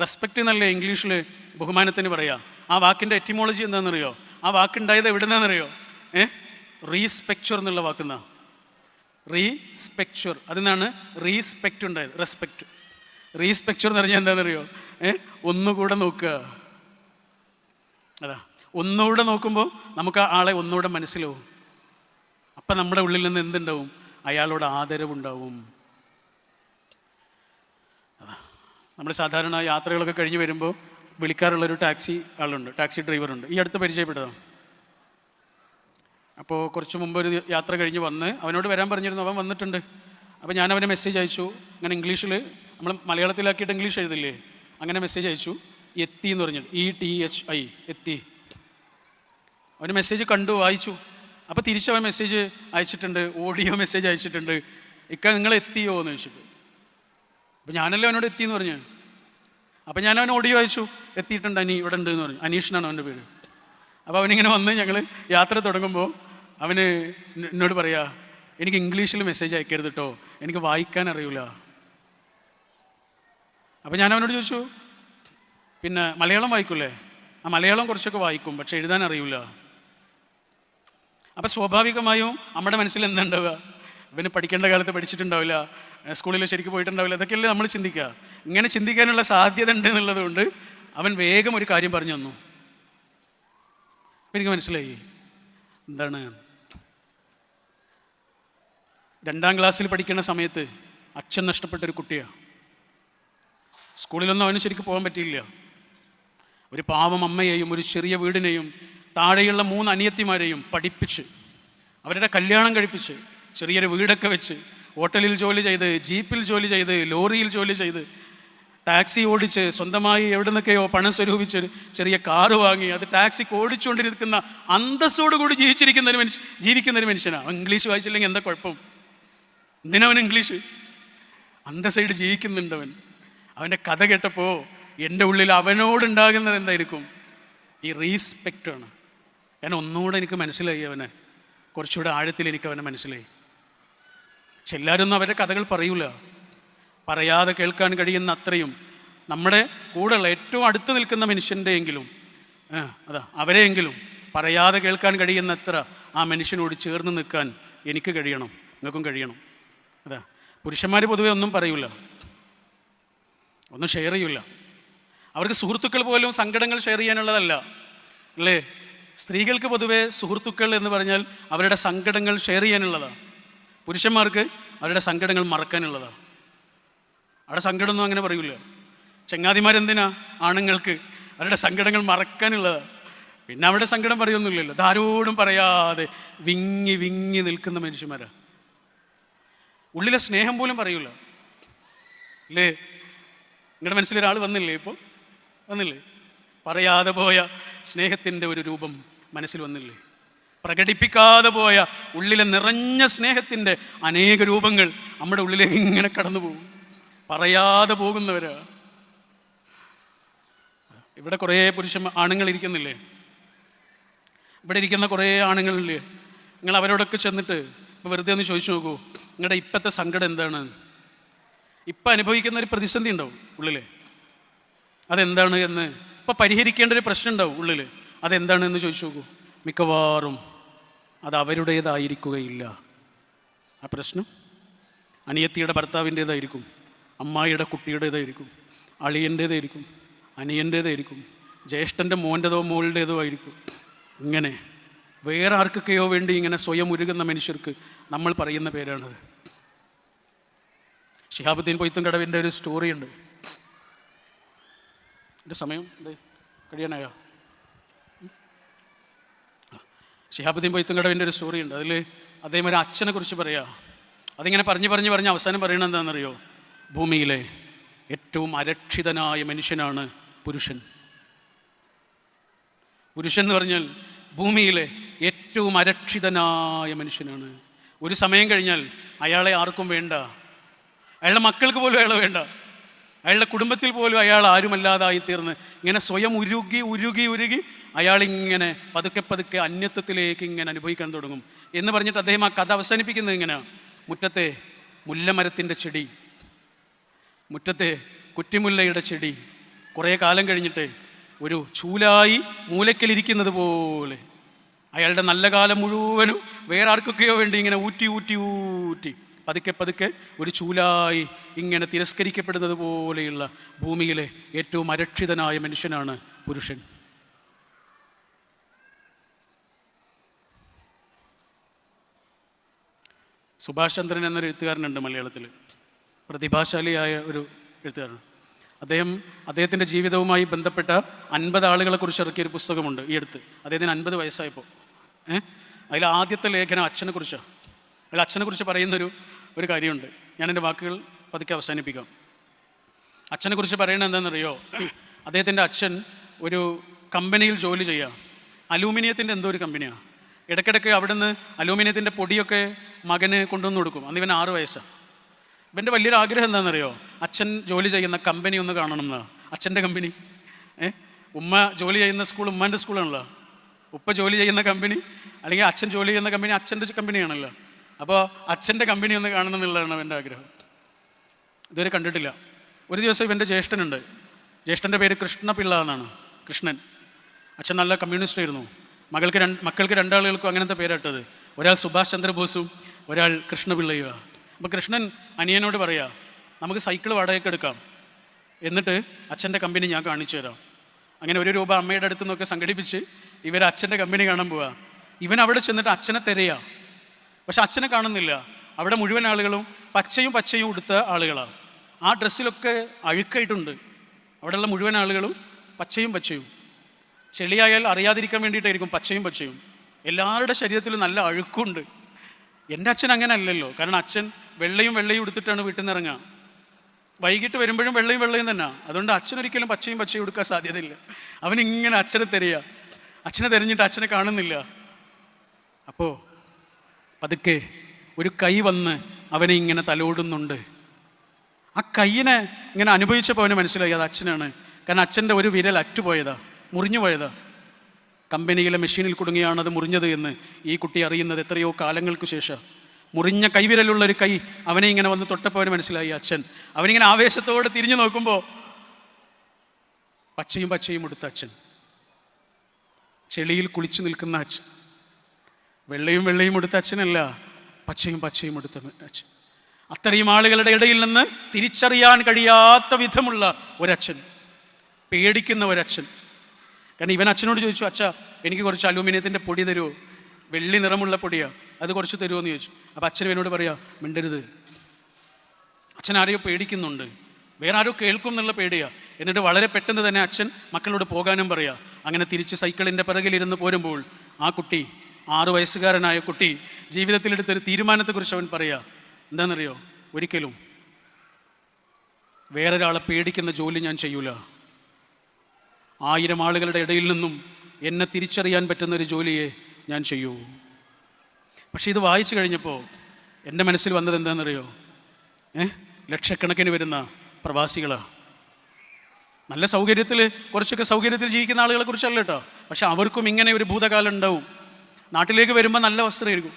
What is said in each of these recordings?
Respect എന്നല്ലേ ഇംഗ്ലീഷിൽ ബഹുമാനത്തിന് പറയാ? ആ വാക്കിന്റെ എറ്റിമോളജി എന്താണെന്നറിയോ? ആ വാക്കുണ്ടായത് എവിടെ നിന്നാണെന്നറിയോ ഏ? റീസ്പെക്ചർ എന്നുള്ള വാക്കുന്ന. റീസ്പെക്ചർ അതിനാണ് റീസ്പെക്റ്റ് ഉണ്ടായത്. റെസ്പെക്റ്റ് റീസ്പെക്ചർ എന്ന് പറഞ്ഞാൽ എന്താണെന്നറിയോ? ഏ? ഒന്നുകൂടെ നോക്കുക. അതാ. ഒന്നുകൂടെ നോക്കുമ്പോൾ നമുക്ക് ആ ആളെ ഒന്നുകൂടെ മനസ്സിലാവും. അപ്പം നമ്മുടെ ഉള്ളിൽ നിന്ന് എന്തുണ്ടാവും? അയാളോട് ആദരവുണ്ടാവും അതാ നമ്മൾ സാധാരണ യാത്രകളൊക്കെ കഴിഞ്ഞ് വരുമ്പോൾ വിളിക്കാറുള്ളൊരു ടാക്സി ആളുണ്ട് ടാക്സി ഡ്രൈവറുണ്ട്. ഈ അടുത്ത് പരിചയപ്പെട്ടതാണ് അപ്പോൾ കുറച്ച് മുമ്പ് ഒരു യാത്ര കഴിഞ്ഞ് വന്ന് അവനോട് വരാൻ പറഞ്ഞിരുന്നു അവൻ വന്നിട്ടുണ്ട്. അപ്പോൾ ഞാൻ അവനെ മെസ്സേജ് അയച്ചു. അങ്ങനെ ഇംഗ്ലീഷിൽ നമ്മൾ മലയാളത്തിലാക്കിയിട്ട് ഇംഗ്ലീഷ് എഴുതില്ലേ? അങ്ങനെ മെസ്സേജ് അയച്ചു. എത്തി എന്ന് പറഞ്ഞു ഇ ടി എച്ച് ഐ എത്തി. അവന് മെസ്സേജ് കണ്ടു വായിച്ചു. അപ്പോൾ തിരിച്ചവൻ മെസ്സേജ് അയച്ചിട്ടുണ്ട് ഓഡിയോ മെസ്സേജ് അയച്ചിട്ടുണ്ട്. ഇക്ക നിങ്ങൾ എത്തിയോ എന്ന് ചോദിച്ചിട്ട്. അപ്പോൾ ഞാനല്ലേ അവനോട് എത്തിയെന്ന് പറഞ്ഞു. അപ്പം ഞാൻ അവനെ ഓഡിയോ വായിച്ചു എത്തിയിട്ടുണ്ട് അനി ഇവിടെ ഉണ്ട് എന്ന് പറഞ്ഞു. അനീഷിനാണ് അവന്റെ പേര്. അപ്പോൾ അവനിങ്ങനെ വന്ന് ഞങ്ങൾ യാത്ര തുടങ്ങുമ്പോൾ അവന് എന്ന- എന്നോട് പറയാ എനിക്ക് ഇംഗ്ലീഷിൽ മെസ്സേജ് അയക്കരുത് കേട്ടോ എനിക്ക് വായിക്കാൻ അറിയില്ല അപ്പം ഞാൻ അവനോട് ചോദിച്ചു പിന്നെ മലയാളം വായിക്കൂലേ ആ മലയാളം കുറച്ചൊക്കെ വായിക്കും പക്ഷെ എഴുതാൻ അറിയില്ല അപ്പം സ്വാഭാവികമായും നമ്മുടെ മനസ്സിൽ എന്താ ഉണ്ടാവുക? ഇവന് പഠിക്കേണ്ട കാലത്ത് പഠിച്ചിട്ടുണ്ടാവില്ല. സ്കൂളിൽ ശരിക്കും പോയിട്ടുണ്ടാവില്ല. അതൊക്കെയല്ലേ നമ്മൾ ചിന്തിക്കുക. ഇങ്ങനെ ചിന്തിക്കാനുള്ള സാധ്യത ഉണ്ട് എന്നുള്ളത് കൊണ്ട് അവൻ വേഗം ഒരു കാര്യം പറഞ്ഞു തന്നു. എനിക്ക് മനസ്സിലായി. എന്താണ്? രണ്ടാം ക്ലാസ്സിൽ പഠിക്കുന്ന സമയത്ത് അച്ഛൻ നഷ്ടപ്പെട്ട ഒരു കുട്ടിയാണ് സ്കൂളിലൊന്നും അവന് ശരിക്കും പോകാൻ പറ്റിയില്ല. ഒരു പാവം അമ്മയെയും ഒരു ചെറിയ വീടിനെയും താഴെയുള്ള മൂന്ന് അനിയത്തിമാരെയും പഠിപ്പിച്ച് അവരുടെ കല്യാണം കഴിപ്പിച്ച് ചെറിയൊരു വീടൊക്കെ വെച്ച് ഹോട്ടലിൽ ജോലി ചെയ്ത് ജീപ്പിൽ ജോലി ചെയ്ത് ലോറിയിൽ ജോലി ചെയ്ത് ടാക്സി ഓടിച്ച് സ്വന്തമായി എവിടെ നിന്നൊക്കെയോ പണം സ്വരൂപിച്ച് ചെറിയ കാറ് വാങ്ങി അത് ടാക്സിക്ക് ഓടിച്ചുകൊണ്ടിരിക്കുന്ന അന്തസ്സോടുകൂടി ജീവിച്ചിരിക്കുന്ന ഒരു മനുഷ്യൻ ജീവിക്കുന്ന ഒരു മനുഷ്യനാണ് ഇംഗ്ലീഷ് വായിച്ചില്ലെങ്കിൽ എന്താ കുഴപ്പം? എന്തിനവൻ ഇംഗ്ലീഷ്? അന്തസ്സായിട്ട് ജീവിക്കുന്നുണ്ടവൻ അവന്റെ കഥ കേട്ടപ്പോൾ എന്റെ ഉള്ളിൽ അവനോടുണ്ടാകുന്നത് എന്തായിരിക്കും? ഈ റീസ്പെക്റ്റാണ് കാരണം ഒന്നുകൂടെ എനിക്ക് മനസ്സിലായി അവനെ. കുറച്ചുകൂടെ ആഴത്തിൽ എനിക്ക് അവനെ മനസ്സിലായി. പക്ഷെ എല്ലാവരും അവരുടെ കഥകൾ പറയൂല. പറയാതെ കേൾക്കാൻ കഴിയുന്ന അത്രയും. നമ്മുടെ കൂടെയുള്ള ഏറ്റവും അടുത്ത് നിൽക്കുന്ന മനുഷ്യന്റെയെങ്കിലും അതാ അവരെയെങ്കിലും പറയാതെ കേൾക്കാൻ കഴിയുന്നത്ര ആ മനുഷ്യനോട് ചേർന്ന് നിൽക്കാൻ എനിക്ക് കഴിയണം നിങ്ങൾക്കും കഴിയണം. അതാ പുരുഷന്മാർ പൊതുവെ ഒന്നും പറയൂല. ഒന്നും ഷെയർ ചെയ്യൂല. അവർക്ക് സുഹൃത്തുക്കൾ പോലും സങ്കടങ്ങൾ ഷെയർ ചെയ്യാനുള്ളതല്ല. അല്ലേ? സ്ത്രീകൾക്ക് പൊതുവെ സുഹൃത്തുക്കൾ എന്ന് പറഞ്ഞാൽ അവരുടെ സങ്കടങ്ങൾ ഷെയർ ചെയ്യാനുള്ളതാണ് പുരുഷന്മാർക്ക് അവരുടെ സങ്കടങ്ങൾ മറക്കാനുള്ളതാണ്. അവിടെ സങ്കടമൊന്നും അങ്ങനെ പറയൂല. ചങ്ങാതിമാരെന്തിനാ ആണുങ്ങൾക്ക് അവരുടെ സങ്കടങ്ങൾ മറക്കാനുള്ളതാണ്. പിന്നെ അവിടെ സങ്കടം പറയൊന്നുമില്ലല്ലോ. ഇതാരോടും പറയാതെ വിങ്ങി വിങ്ങി നിൽക്കുന്ന മനുഷ്യന്മാരാ. ഉള്ളിലെ സ്നേഹം പോലും പറയൂല. അല്ലേ നിങ്ങളുടെ മനസ്സിൽ ഒരാൾ വന്നില്ലേ ഇപ്പോൾ വന്നില്ലേ? പറയാതെ പോയ സ്നേഹത്തിന്റെ ഒരു രൂപം മനസ്സിൽ വന്നില്ലേ? പ്രകടിപ്പിക്കാതെ പോയ ഉള്ളിലെ നിറഞ്ഞ സ്നേഹത്തിന്റെ അനേക രൂപങ്ങൾ നമ്മുടെ ഉള്ളിലേക്ക് ഇങ്ങനെ കടന്നു പോകും. പറയാതെ പോകുന്നവരാ. ഇവിടെ കുറേ പുരുഷ ആണുങ്ങൾ ഇരിക്കുന്നില്ലേ? ഇവിടെ ഇരിക്കുന്ന കുറേ ആണുങ്ങളില്ലേ? നിങ്ങൾ അവരോടൊക്കെ ചെന്നിട്ട് ഇപ്പോൾ വെറുതെ ഒന്ന് ചോദിച്ചു നോക്കൂ നിങ്ങളുടെ ഇപ്പോഴത്തെ സങ്കടം എന്താണ്? ഇപ്പം അനുഭവിക്കുന്ന ഒരു പ്രതിസന്ധി ഉണ്ടാവും ഉള്ളിൽ അതെന്താണ് എന്ന്? ഇപ്പം പരിഹരിക്കേണ്ട ഒരു പ്രശ്നം ഉണ്ടാവും ഉള്ളിൽ അതെന്താണ് എന്ന് ചോദിച്ചു നോക്കൂ. മിക്കവാറും അത് അവരുടേതായിരിക്കുകയില്ല. ആ പ്രശ്നം? അനിയത്തിയുടെ ഭർത്താവിന്റേതായിരിക്കും. അമ്മായിയുടെ കുട്ടിയുടേതായിരിക്കും. അളിയന്റേതായിരിക്കും. അനിയന്റേതായിരിക്കും. ജ്യേഷ്ഠന്റെ മോന്റെതോ മോളുടേതോ ആയിരിക്കും. ഇങ്ങനെ വേറെ ആർക്കൊക്കെയോ വേണ്ടി ഇങ്ങനെ സ്വയം ഉരുകുന്ന മനുഷ്യർക്ക് നമ്മൾ പറയുന്ന പേരാണത്. ഷിഹാബുദ്ദീൻ പൊയ്ത്തും കടവിന്റെ ഒരു സ്റ്റോറിയുണ്ട് എന്റെ സമയം കഴിയാനായോ ഉം. ആ. ഷിഹാബുദ്ദീൻ പൊയ്ത്തുംകടവിന്റെ ഒരു സ്റ്റോറി ഉണ്ട്. അതിൽ അദ്ദേഹം ഒരു അച്ഛനെ കുറിച്ച് പറയാ. അതിങ്ങനെ പറഞ്ഞ് പറഞ്ഞ് പറഞ്ഞ് അവസാനം പറയണത് എന്താണെന്നറിയോ? ഭൂമിയിലെ ഏറ്റവും അരക്ഷിതനായ മനുഷ്യനാണ് പുരുഷൻ. പുരുഷൻ എന്ന് പറഞ്ഞാൽ ഭൂമിയിലെ ഏറ്റവും അരക്ഷിതനായ മനുഷ്യനാണ്. ഒരു സമയം കഴിഞ്ഞാൽ അയാളെ ആർക്കും വേണ്ട. അയാളുടെ മക്കൾക്ക് പോലും അയാളെ വേണ്ട. അയാളുടെ കുടുംബത്തിൽ പോലും അയാൾ ആരുമല്ലാതായി തീർന്ന് ഇങ്ങനെ സ്വയം ഉരുകി ഉരുകി ഉരുകി അയാളിങ്ങനെ പതുക്കെ പതുക്കെ അന്യത്വത്തിലേക്ക് ഇങ്ങനെ അനുഭവിക്കാൻ തുടങ്ങും. എന്ന് പറഞ്ഞിട്ട് അദ്ദേഹം ആ കഥ അവസാനിപ്പിക്കുന്നത് ഇങ്ങനെ മുറ്റത്തെ മുല്ലമരത്തിന്റെ ചെടി മുറ്റത്തെ കുറ്റിമുല്ലയുടെ ചെടി കുറേ കാലം കഴിഞ്ഞിട്ട് ഒരു ചൂലായി മൂലക്കലിരിക്കുന്നത് പോലെ. അയാളുടെ നല്ല കാലം മുഴുവനും വേറെ ആർക്കൊക്കെയോ വേണ്ടി ഇങ്ങനെ ഊറ്റി ഊറ്റി ഊറ്റി പതുക്കെ പതുക്കെ ഒരു ചൂലായി ഇങ്ങനെ തിരസ്കരിക്കപ്പെടുന്നത് പോലെയുള്ള ഭൂമിയിലെ ഏറ്റവും അരക്ഷിതനായ മനുഷ്യനാണ് പുരുഷൻ. സുഭാഷ് ചന്ദ്രൻ എന്നൊരു എഴുത്തുകാരനുണ്ട് മലയാളത്തിൽ. പ്രതിഭാശാലിയായ ഒരു എഴുത്തുകാരൻ. അദ്ദേഹം അദ്ദേഹത്തിന്റെ ജീവിതവുമായി ബന്ധപ്പെട്ട അൻപത് ആളുകളെ കുറിച്ച് ഇറക്കിയ ഒരു പുസ്തകമുണ്ട് ഈ അടുത്ത് അദ്ദേഹത്തിന് അൻപത് വയസ്സായപ്പോൾ. ഏഹ് അതിൽ ആദ്യത്തെ ലേഖനം അച്ഛനെ കുറിച്ചാണ് അതിൽ അച്ഛനെ കുറിച്ച് പറയുന്നൊരു ഒരു കാര്യമുണ്ട്. ഞാൻ എന്റെ വാക്കുകൾ പതുക്കെ അവസാനിപ്പിക്കാം. അച്ഛനെ കുറിച്ച് പറയുന്നത് എന്താണെന്നറിയോ? അദ്ദേഹത്തിന്റെ അച്ഛൻ ഒരു കമ്പനിയിൽ ജോലി ചെയ്യുക അലൂമിനിയത്തിന്റെ എന്തോ ഒരു കമ്പനിയാണ് ഇടയ്ക്കിടയ്ക്ക് അവിടുന്ന് അലൂമിനിയത്തിന്റെ പൊടിയൊക്കെ മകന് കൊണ്ടുവന്ന് കൊടുക്കും. അന്ന് ഇവൻ ആറ് വയസ്സാണ് ഇവന്റെ വലിയൊരു ആഗ്രഹം എന്താണെന്നറിയോ? അച്ഛൻ ജോലി ചെയ്യുന്ന കമ്പനി ഒന്ന് കാണണം എന്ന് അച്ഛന്റെ കമ്പനി. ഏ? ഉമ്മ ജോലി ചെയ്യുന്ന സ്കൂൾ ഉമ്മാന്റെ സ്കൂളാണല്ലോ. ഉപ്പ ജോലി ചെയ്യുന്ന കമ്പനി അല്ലെങ്കിൽ അച്ഛൻ ജോലി ചെയ്യുന്ന കമ്പനി അച്ഛന്റെ കമ്പനിയാണല്ലോ. അപ്പോൾ അച്ഛന്റെ കമ്പനി ഒന്ന് കാണണം എന്നുള്ളതാണ് അവന്റെ ആഗ്രഹം. ഇതുവരെ കണ്ടിട്ടില്ല. ഒരു ദിവസം ഇവന്റെ ജ്യേഷ്ഠനുണ്ട്. ജ്യേഷ്ഠന്റെ പേര് കൃഷ്ണപിള്ള എന്നാണ്. കൃഷ്ണൻ. അച്ഛൻ നല്ല കമ്മ്യൂണിസ്റ്റ് ആയിരുന്നു. മകൾക്ക് രണ്ട് മക്കൾക്ക് രണ്ടാളുകൾക്കും അങ്ങനത്തെ പേരാട്ടത്. ഒരാൾ സുഭാഷ് ചന്ദ്രബോസും ഒരാൾ കൃഷ്ണപിള്ളയുമാണ് അപ്പോൾ കൃഷ്ണൻ അനിയനോട് പറയാ നമുക്ക് സൈക്കിൾ വാടകയ്ക്ക് എടുക്കാം. എന്നിട്ട് അച്ഛന്റെ കമ്പനി ഞാൻ കാണിച്ചു തരാം. അങ്ങനെ ഒരു രൂപ അമ്മയുടെ അടുത്ത് നിന്നൊക്കെ സംഘടിപ്പിച്ച് ഇവർ അച്ഛന്റെ കമ്പനി കാണാൻ പോവാ. ഇവൻ അവിടെ ചെന്നിട്ട് അച്ഛനെ തിരയാ. പക്ഷെ അച്ഛനെ കാണുന്നില്ല. അവിടെ മുഴുവൻ ആളുകളും പച്ചയും പച്ചയും ഉടുത്ത ആളുകളാണ് ആ ഡ്രസ്സിലൊക്കെ അഴുക്കായിട്ടുണ്ട്. അവിടെയുള്ള മുഴുവൻ ആളുകളും പച്ചയും പച്ചയും. ചെളിയായാൽ അറിയാതിരിക്കാൻ വേണ്ടിയിട്ടായിരിക്കും പച്ചയും പച്ചയും. എല്ലാവരുടെ ശരീരത്തിലും നല്ല അഴുക്കുണ്ട്. എന്റെ അച്ഛൻ അങ്ങനെ അല്ലല്ലോ കാരണം അച്ഛൻ വെള്ളയും വെള്ളയും എടുത്തിട്ടാണ് വീട്ടിൽ നിന്ന് ഇറങ്ങുക. വൈകിട്ട് വരുമ്പോഴും വെള്ളയും വെള്ളയും തന്നെ. അതുകൊണ്ട് അച്ഛനൊരിക്കലും പച്ചയും പച്ചയും എടുക്കാൻ സാധ്യതയില്ല. അവൻ ഇങ്ങനെ അച്ഛനെ തിരയുക അച്ഛനെ തിരഞ്ഞിട്ട് അച്ഛനെ കാണുന്നില്ല. അപ്പോൾ പതുക്കെ ഒരു കൈ വന്ന് അവനെ ഇങ്ങനെ തലോടുന്നുണ്ട്. ആ കൈയിനെ ഇങ്ങനെ അനുഭവിച്ചപ്പോൾ അവന് മനസ്സിലായി അത് അച്ഛനാണ്. കാരണം അച്ഛന്റെ ഒരു വിരൽ അറ്റുപോയതാ മുറിഞ്ഞു പോയത്. കമ്പനിയിലെ മെഷീനിൽ കുടുങ്ങിയാണ് അത് മുറിഞ്ഞത് എന്ന് ഈ കുട്ടി അറിയുന്നത് എത്രയോ കാലങ്ങൾക്ക് ശേഷം. മുറിഞ്ഞ കൈവിരലുള്ള ഒരു കൈ അവനെ ഇങ്ങനെ വന്ന് തൊട്ടപ്പോൾ അവന് മനസ്സിലായി അച്ഛൻ. അവനിങ്ങനെ ആവേശത്തോടെ തിരിഞ്ഞു നോക്കുമ്പോൾ പച്ചയും പച്ചയും എടുത്ത അച്ഛൻ. ചെളിയിൽ കുളിച്ചു നിൽക്കുന്ന അച്ഛൻ. വെള്ളയും വെള്ളയും എടുത്ത അച്ഛനല്ല പച്ചയും പച്ചയും എടുത്ത അച്ഛൻ. അത്രയും ആളുകളുടെ ഇടയിൽ നിന്ന് തിരിച്ചറിയാൻ കഴിയാത്ത വിധമുള്ള ഒരച്ഛൻ. പേടിക്കുന്ന ഒരച്ഛൻ. കാരണം ഇവൻ അച്ഛനോട് ചോദിച്ചു അച്ഛ എനിക്ക് കുറച്ച് അലൂമിനിയത്തിന്റെ പൊടി തരുമോ വെള്ളി നിറമുള്ള പൊടിയാ. അത് കുറച്ച് തരുമോ എന്ന് ചോദിച്ചു. അപ്പോൾ അച്ഛൻ ഇവനോട് പറയാ മിണ്ടരുത്. അച്ഛൻ ആരെയോ പേടിക്കുന്നുണ്ട്. വേറെ ആരോ കേൾക്കും എന്നുള്ള പേടിയാ. എന്നിട്ട് വളരെ പെട്ടെന്ന് തന്നെ അച്ഛൻ മക്കളോട് പോകാനും പറയാ. അങ്ങനെ തിരിച്ച് സൈക്കിളിന്റെ പിറകിലിരുന്ന് പോരുമ്പോൾ ആ കുട്ടി ആറു വയസ്സുകാരനായ കുട്ടി ജീവിതത്തിലെടുത്തൊരു തീരുമാനത്തെക്കുറിച്ച് അവൻ പറയാ. എന്താണെന്നറിയോ ഒരിക്കലും വേറൊരാളെ പേടിക്കുന്ന ജോലി ഞാൻ ചെയ്യൂല. ആയിരം ആളുകളുടെ ഇടയിൽ നിന്നും എന്നെ തിരിച്ചറിയാൻ പറ്റുന്ന ഒരു ജോലിയെ ഞാൻ ചെയ്യൂ. പക്ഷേ ഇത് വായിച്ചു കഴിഞ്ഞപ്പോൾ എന്റെ മനസ്സിൽ വന്നത് എന്താണെന്നറിയോ? ഏ? ലക്ഷക്കണക്കിന് വരുന്ന പ്രവാസികളാണ് നല്ല സൗകര്യത്തിൽ കുറച്ചൊക്കെ സൗകര്യത്തിൽ ജീവിക്കുന്ന ആളുകളെ കുറിച്ചല്ല കേട്ടോ. പക്ഷെ അവർക്കും ഇങ്ങനെ ഒരു ഭൂതകാലം ഉണ്ടാവും. നാട്ടിലേക്ക് വരുമ്പോൾ നല്ല വസ്ത്രമായിരിക്കും.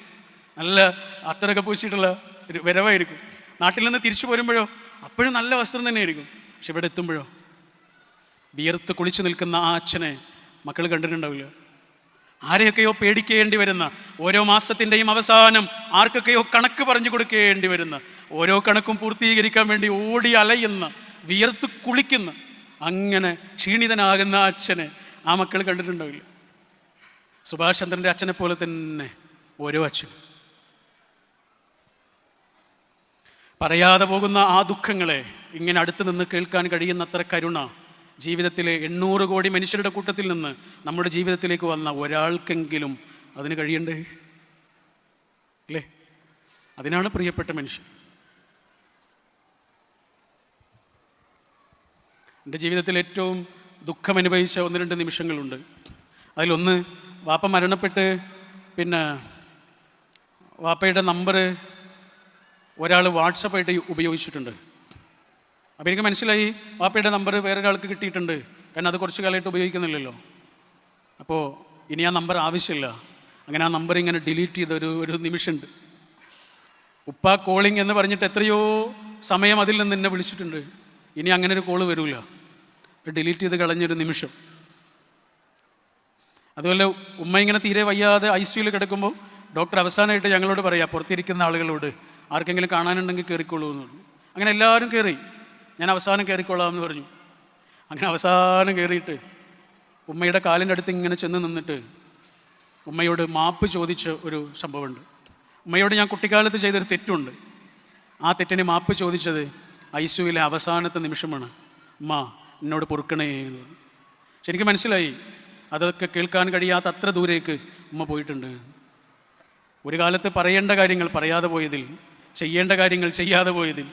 നല്ല അത്തരൊക്കെ പൂശിയിട്ടുള്ള വരവായിരിക്കും. നാട്ടിൽ നിന്ന് തിരിച്ചു പോരുമ്പോഴോ അപ്പോഴും നല്ല വസ്ത്രം തന്നെയായിരിക്കും. പക്ഷെ ഇവിടെ എത്തുമ്പോഴോ വിയർത്ത് കുളിച്ചു നിൽക്കുന്ന ആ അച്ഛനെ മക്കൾ കണ്ടിട്ടുണ്ടാവില്ല? ആരെയൊക്കെയോ പേടിക്കേണ്ടി വരുന്ന ഓരോ മാസത്തിന്റെയും അവസാനം ആർക്കൊക്കെയോ കണക്ക് പറഞ്ഞു കൊടുക്കേണ്ടി വരുന്ന ഓരോ കണക്കും പൂർത്തീകരിക്കാൻ വേണ്ടി ഓടി അലയുന്ന വിയർത്ത് കുളിക്കുന്ന അങ്ങനെ ക്ഷീണിതനാകുന്ന അച്ഛനെ ആ മക്കൾ കണ്ടിട്ടുണ്ടാവില്ല? സുഭാഷ് ചന്ദ്രന്റെ അച്ഛനെ പോലെ തന്നെ ഓരോ അച്ഛൻ പറയാതെ പോകുന്ന ആ ദുഃഖങ്ങളെ ഇങ്ങനെ അടുത്ത് നിന്ന് കേൾക്കാൻ കഴിയുന്നത്ര കരുണ ജീവിതത്തിലെ എണ്ണൂറ് കോടി മനുഷ്യരുടെ കൂട്ടത്തിൽ നിന്ന് നമ്മുടെ ജീവിതത്തിലേക്ക് വന്ന ഒരാൾക്കെങ്കിലും അതിന് കഴിയണ്ടേ? അല്ലേ അതിനാണ് പ്രിയപ്പെട്ട മനുഷ്യൻ. എന്റെ ജീവിതത്തിൽ ഏറ്റവും ദുഃഖം അനുഭവിച്ച ഒന്ന് രണ്ട് നിമിഷങ്ങളുണ്ട്. അതിലൊന്ന് വാപ്പ മരണപ്പെട്ട് പിന്നെ വാപ്പയുടെ നമ്പർ ഒരാൾ വാട്സപ്പായിട്ട് ഉപയോഗിച്ചിട്ടുണ്ട്. അപ്പോൾ എനിക്ക് മനസ്സിലായി വാപ്പയുടെ നമ്പർ വേറൊരാൾക്ക് കിട്ടിയിട്ടുണ്ട്. കാരണം അത് കുറച്ച് കാലമായിട്ട് ഉപയോഗിക്കുന്നില്ലല്ലോ. അപ്പോൾ ഇനി ആ നമ്പർ ആവശ്യമില്ല. അങ്ങനെ ആ നമ്പർ ഇങ്ങനെ ഡിലീറ്റ് ചെയ്ത ഒരു ഒരു നിമിഷമുണ്ട്. ഉപ്പ കോളിംഗ് എന്ന് പറഞ്ഞിട്ട് എത്രയോ സമയം അതിൽ നിന്ന് എന്നെ വിളിച്ചിട്ടുണ്ട്. ഇനി അങ്ങനെ ഒരു കോൾ വരില്ല ഡിലീറ്റ് ചെയ്ത് കളഞ്ഞൊരു നിമിഷം. അതുപോലെ ഉമ്മ ഇങ്ങനെ തീരെ വയ്യാതെ ഐ സിയുയിൽ കിടക്കുമ്പോൾ ഡോക്ടർ അവസാനമായിട്ട് ഞങ്ങളോട് പറയാം പുറത്തിരിക്കുന്ന ആളുകളോട് ആർക്കെങ്കിലും കാണാനുണ്ടെങ്കിൽ കയറിക്കോളൂ എന്നുള്ളൂ അങ്ങനെ എല്ലാവരും കയറി ഞാൻ അവസാനം കയറിക്കൊള്ളാം എന്ന് പറഞ്ഞു. അങ്ങനെ അവസാനം കയറിയിട്ട് ഉമ്മയുടെ കാലിന്റെ അടുത്ത് ഇങ്ങനെ ചെന്ന് നിന്നിട്ട് ഉമ്മയോട് മാപ്പ് ചോദിച്ച ഒരു സംഭവമുണ്ട്. ഉമ്മയോട് ഞാൻ കുട്ടിക്കാലത്ത് ചെയ്തൊരു തെറ്റുണ്ട്. ആ തെറ്റിന് മാപ്പ് ചോദിച്ചത് ഐസുവിലെ അവസാനത്തെ നിമിഷമാണ്. ഉമ്മ എന്നോട് പൊറുക്കണേ എന്ന് ശരിക്കും മനസ്സിലായി അതൊക്കെ കേൾക്കാൻ കഴിയാത്ത അത്ര ദൂരേക്ക് ഉമ്മ പോയിട്ടുണ്ട്. ഒരു കാലത്ത് പറയേണ്ട കാര്യങ്ങൾ പറയാതെ പോയതിൽ ചെയ്യേണ്ട കാര്യങ്ങൾ ചെയ്യാതെ പോയതിൽ